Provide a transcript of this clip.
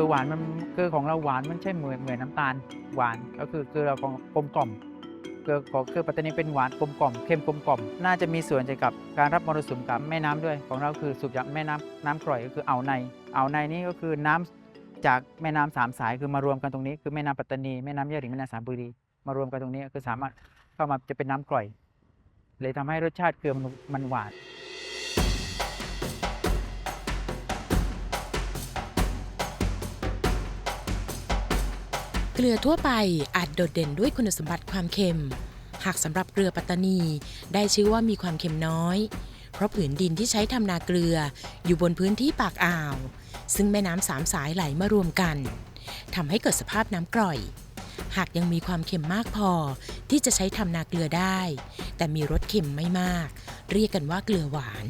คือหวานมันคือของเราหวานมันใช่เหมือนเหมือนน้ำตาลหวานก็คือคือเราของกลมกล่อมคือของคือปัตตานีเป็นหวานกลมกล่อมเข้มกลมกล่อมน่าจะมีส่วนเกี่ยวกับการรับมรสุมกับแม่น้ำด้วย ของเราคือสูบจากแม่น้ำน้ำกร่อยก็คืออ่าวในอ่าวในนี่ก็คือน้ำจากแม่น้ำสามสายคือมารวมกันตรงนี้คือแม่น้ำปัตตานีแม่น้ำยะหริ่งแม่น้ำสามบุรีมารวมกันตรงนี้คือสามารถเข้ามาจะเป็นน้ำกร่อย เลยทำให้รสชาติเกลือมันหวาน เกลือทั่วไปอาจโดดเด่นด้วยคุณสมบัติความเค็ม หากสำหรับเกลือปัตตานี ได้ชื่อว่ามีความเค็มน้อย เพราะผืนดินที่ใช้ทำนาเกลืออยู่บนพื้นที่ปากอ่าว ซึ่งแม่น้ำสามสายไหลมารวมกันทำให้เกิดสภาพน้ำกร่อย หากยังมีความเค็มมากพอที่จะใช้ทำนาเกลือได้ แต่มีรสเค็มไม่มาก เรียกกันว่าเกลือหวาน